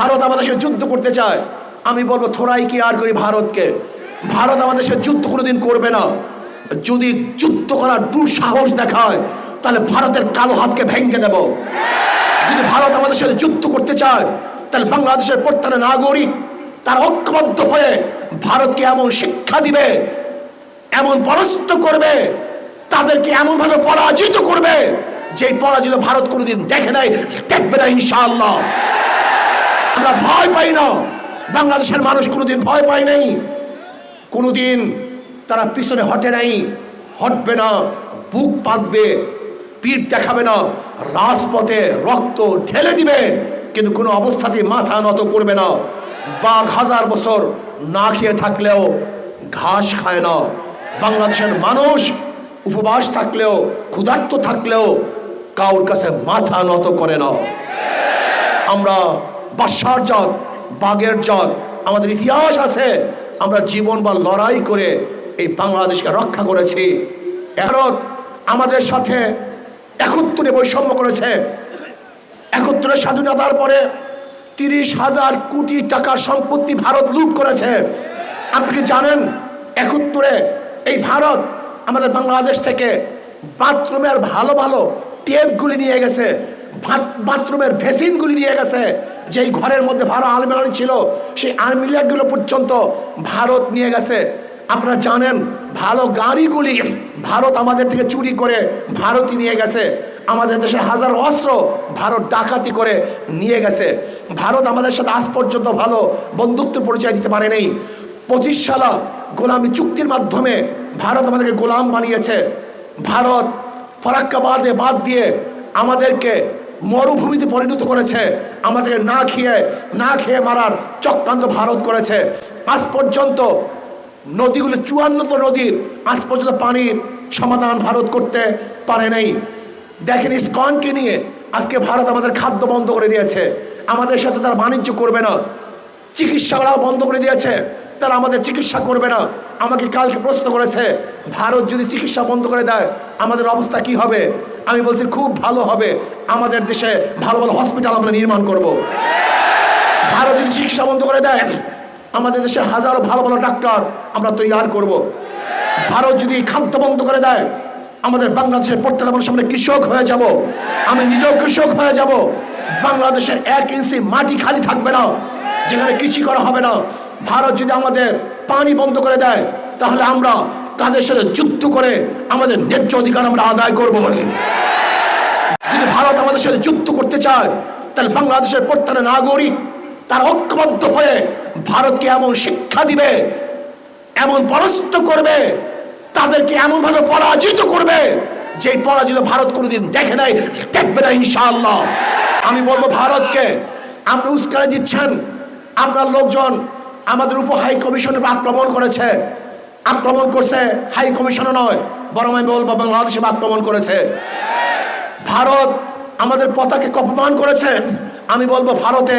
ভারত আমাদের সাথে যুদ্ধ করতে চায়। আমি বলব, থোড়াই কি আর করি ভারতকে? ভারত আমাদের সাথে যুদ্ধ কোনোদিন করবে না। যদি যুদ্ধ করার দুঃসাহস দেখায়, তাহলে ভারতের কালো হাতকে ভেঙে দেব। যদি ভারত আমাদের সাথে যুদ্ধ করতে চায়, তাহলে বাংলাদেশের প্রত্যেক নাগরিক তার ঐক্যবদ্ধ হয়ে ভারতকে এমন শিক্ষা দিবে, এমন পরাস্ত করবে, তাদেরকে এমন ভাবে পরাজিত করবে যে পরাজিত ভারত কোনোদিন দেখে নাই, দেখবে না ইনশাআল্লাহ। আমরা ভয় পাই না। বাংলাদেশের মানুষ কোনোদিন ভয় পায় নাই। কোনোদিন তারা পিছনে হটে নাই, হটবে না, বুক পাতবে, পিঠ দেখাবে না, রাজপথে রক্ত ঢেলে দিবে, কিন্তু কোনো অবস্থাতেই মাথা নত করবে না। বাঘ হাজার বছর না খেয়ে থাকলেও ঘাস খায় না। বাংলাদেশের মানুষ উপবাস থাকলেও, ক্ষুধার্ত থাকলেও কাউর কাছে মাথা নত করে না। আমরা বাসার জল বাগের জল, আমাদের ইতিহাস আছে। আমরা জীবন বা লড়াই করে এই বাংলাদেশকে রক্ষা করেছি। ভারত আমাদের সাথে একত্রে বৈষম্য করেছে। একত্রে স্বাধীনতার পরে তিরিশ হাজার কোটি টাকার সম্পত্তি ভারত লুট করেছে। আপনি কি জানেন, একত্রে এই ভারত আমাদের বাংলাদেশ থেকে বাথরুমের ভালো ভালো টেপগুলি নিয়ে গেছে। বাথরুমের ভেসিনগুলি নিয়ে গেছে। যেই ঘরের মধ্যে ভালো আলমিরানি ছিল, সেই আলমিরাগুলো পর্যন্ত ভারত নিয়ে গেছে। আপনারা জানেন, ভালো গাড়িগুলি ভারত আমাদের থেকে চুরি করে ভারতই নিয়ে গেছে। আমাদের দেশের হাজার অস্ত্র ভারত ডাকাতি করে নিয়ে গেছে। ভারত আমাদের সাথে আজ পর্যন্ত ভালো বন্ধুত্ব পরিচয় দিতে পারে নেই পঁচিশ সালা গোলামি চুক্তির মাধ্যমে ভারত আমাদেরকে গোলাম বানিয়েছে। ভারত ফরাক্কাবাদে বাদ দিয়ে আমাদেরকে মরুভূমিতে পরিণত করেছে। আমাদেরকে না খেয়ে না খেয়ে মারার চক্রান্ত ভারত করেছে। আজ পর্যন্ত নদীগুলো চুয়ান্নত নদীর আজ পর্যন্ত পানির সমাধান ভারত করতে পারে নাই। দেখেন, ইস্কনকে নিয়ে আজকে ভারত আমাদের খাদ্য বন্ধ করে দিয়েছে। আমাদের সাথে তারা বাণিজ্য করবে না। চিকিৎসাও বন্ধ করে দিয়েছে। তারা আমাদের চিকিৎসা করবে না। আমাকে কালকে প্রশ্ন করেছে, ভারত যদি চিকিৎসা বন্ধ করে দেয়, আমাদের অবস্থা কি হবে? আমি বলছি, খুব ভালো হবে। আমাদের দেশে ভালো ভালো হসপিটাল আমরা নির্মাণ করব। ভারত যদি চিকিৎসা বন্ধ করে দেয়, আমাদের দেশে হাজারো ভালো ভালো ডাক্তার আমরা তৈরি করব। ভারত যদি খাদ্য বন্ধ করে দেয়, আমাদের বাংলাদেশের প্রত্যেকটা মানুষ আমরা কৃষক হয়ে যাব। আমি নিজেও কৃষক হয়ে যাব। বাংলাদেশে এক ইঞ্চি মাটি খালি থাকবে না, যেখানে কৃষি করা হবে না। ভারত যদি আমাদের পানি বন্ধ করে দেয়, তাহলে আমরা তাদের সাথে যুক্ত করে আমাদের ন্যায্য অধিকার আমরা আদায় করব যদি ভারত আমাদের সাথে যুক্ত করতে চায়, তাহলে বাংলাদেশের প্রত্যেকটা নাগরিক, তার ঐক্যবদ্ধ হয়ে ভারতকে এমন শিক্ষা দিবে, এমন পরাস্ত করবে, তাদেরকে এমন ভাবে পরাজিত করবে যে পরাজিত ভারত কোনোদিন দেখে নাই, দেখবে না ইনশাআল্লাহ। আমি বলব ভারতকে, আপনি উস্কারে দিচ্ছেন, আপনার লোকজন আমাদের উপর হাই কমিশনের আক্রমণ করেছে। আক্রমণ করছে হাই কমিশনও নয়, বরং আমি বলব বাংলাদেশে আক্রমণ করেছে। ভারত আমাদের পতাকে অপমান করেছে। আমি বলব ভারতে